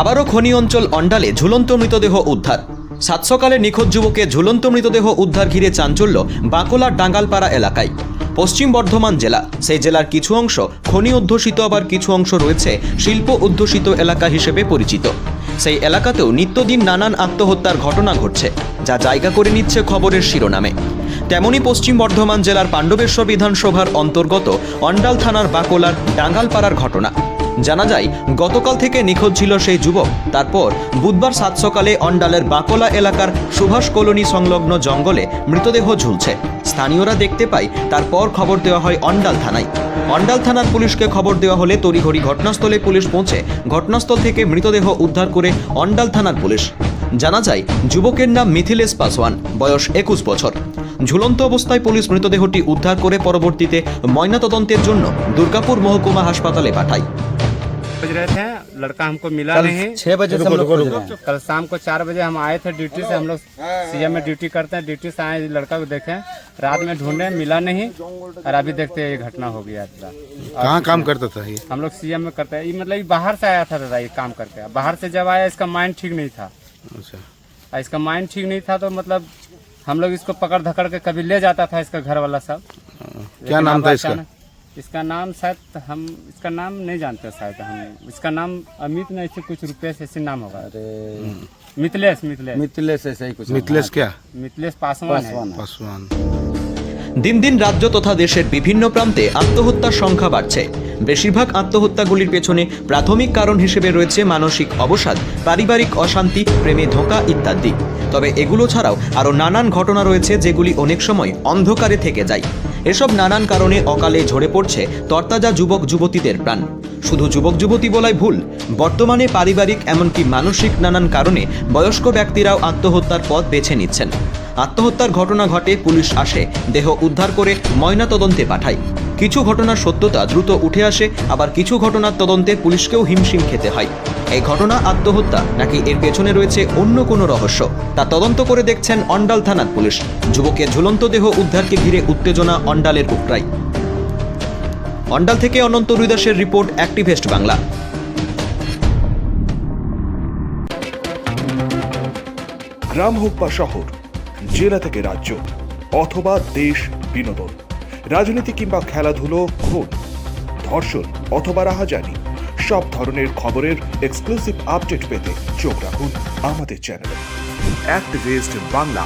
আবারও খনি অঞ্চল অন্ডালে ঝুলন্ত মৃতদেহ উদ্ধার। সাত সকালে নিখোঁজ যুবকে ঝুলন্ত মৃতদেহ উদ্ধার ঘিরে চাঞ্চল্য বাঁকুড়ার ডাঙ্গালপাড়া এলাকায়। পশ্চিম বর্ধমান জেলা, সেই জেলার কিছু অংশ খনি অধ্যুষিত, আবার কিছু অংশ রয়েছে শিল্প অধ্যুষিত এলাকা হিসেবে পরিচিত। সেই এলাকাতেও নিত্যদিন নানান আত্মহত্যার ঘটনা ঘটছে, যা জায়গা করে নিচ্ছে খবরের শিরোনামে। তেমনি পশ্চিম বর্ধমান জেলার পাণ্ডবেশ্বর বিধানসভার অন্তর্গত অন্ডাল থানার বাকোলার ডাঙ্গালপাড়ার ঘটনা। জানা যায়, গতকাল থেকে নিখোঁজ ছিল সেই যুবক। তারপর বুধবার সাত সকালে অন্ডালের বাকোলা এলাকার সুভাষ কলোনি সংলগ্ন জঙ্গলে মৃতদেহ ঝুলছে। স্থানীয়রা দেখতে পায়, তারপর খবর দেওয়া হয় অন্ডাল থানায়। অন্ডাল থানার পুলিশকে খবর দেওয়া হলে তড়িঘড়ি ঘটনাস্থলে পুলিশ পৌঁছে ঘটনাস্থল থেকে মৃতদেহ উদ্ধার করে অন্ডাল থানার পুলিশ। জানা যায়, যুবকের নাম মিথিলেশ পাসওয়ান, বয়স একুশ বছর। ঝুলন্ত অবস্থায় পুলিশ মৃতদেহটি উদ্ধার করে পরবর্তীতে ময়নাতদন্তের জন্য দুর্গাপুর মহকুমা হাসপাতালে পাঠায়। बज रहे थे लड़का हमको मिला कल नहीं। छह बजे से हम लोग खोज रहे हैं कल शाम को चार बजे हम आए थे ड्यूटी से हम लोग सीएम में ड्यूटी करते हैं ड्यूटी से आए लड़का को देखे। रात में ढूंढे मिला नहीं और अभी देखते हैं ये घटना हो गया कहाँ काम करता था ये? हम लोग सीएम में करते हैं। ये मतलब बाहर से आया था दादा ये काम करके बाहर से जब आया इसका माइंड ठीक नहीं था। अच्छा। इसका माइंड ठीक नहीं था तो मतलब हम लोग इसको पकड़ धकड़ के कभी ले जाता था इसका घर वाला सब। क्या नाम था इसका? अचानक- इसका नाम शायद हम इसका नाम नहीं जानते शायद हम इसका नाम अमित नहीं ऐसे कुछ रुपेश ऐसे नाम होगा मिथिलेश मिथिलेश मिथिलेश ऐसे ही कुछ मिथिलेश क्या मिथिलेश पासवान है पासवान দিন দিন রাজ্য তথা দেশের বিভিন্ন প্রান্তে আত্মহত্যার সংখ্যা বাড়ছে বেশিরভাগ আত্মহত্যাগুলির পেছনে প্রাথমিক কারণ হিসেবে রয়েছে মানসিক অবসাদ পারিবারিক অশান্তি প্রেমে ধোঁকা ইত্যাদি তবে এগুলো ছাড়াও আরও নানান ঘটনা রয়েছে যেগুলি অনেক সময় অন্ধকারে থেকে যায় এসব নানান কারণে অকালে ঝরে পড়ছে তরতাজা যুবক যুবতীদের প্রাণ। শুধু যুবক যুবতী বলাই ভুল, বর্তমানে পারিবারিক এমনকি মানসিক নানান কারণে বয়স্ক ব্যক্তিরাও আত্মহত্যার পথ বেছে নিচ্ছেন। আত্মহত্যার ঘটনা ঘটে পুলিশ আসে, দেহ উদ্ধার করে ময়নাতদন্তে পাঠায়। কিছু ঘটনার সত্যতা দ্রুত উঠে আসে, আবার কিছু ঘটনার তদন্তে পুলিশকেও হিমশিম খেতে হয়। এই ঘটনা আত্মহত্যা, নাকি এর পেছনে রয়েছে অন্য কোনো রহস্য? তা তদন্ত করে দেখছেন অন্ডাল থানার পুলিশ। যুবকের ঝুলন্ত দেহ উদ্ধারকে ঘিরে উত্তেজনা অন্ডালের উপরাই অন্ডাল থেকে অনন্ত রুইদাসের রিপোর্ট অ্যাক্টিভেস্ট বাংলা। গ্রাম হোক বা শহর, জেলা থেকে রাজ্য, অথবা দেশ, বিনোদন, রাজনীতি কিংবা খেলাধুলো, খুন, ধর্ষণ অথবা রাহাজানি সব ধরনের খবরের এক্সক্লুসিভ আপডেট পেতে চোখ রাখুন আমাদের চ্যানেলে অ্যাক্টিভিস্ট বাংলা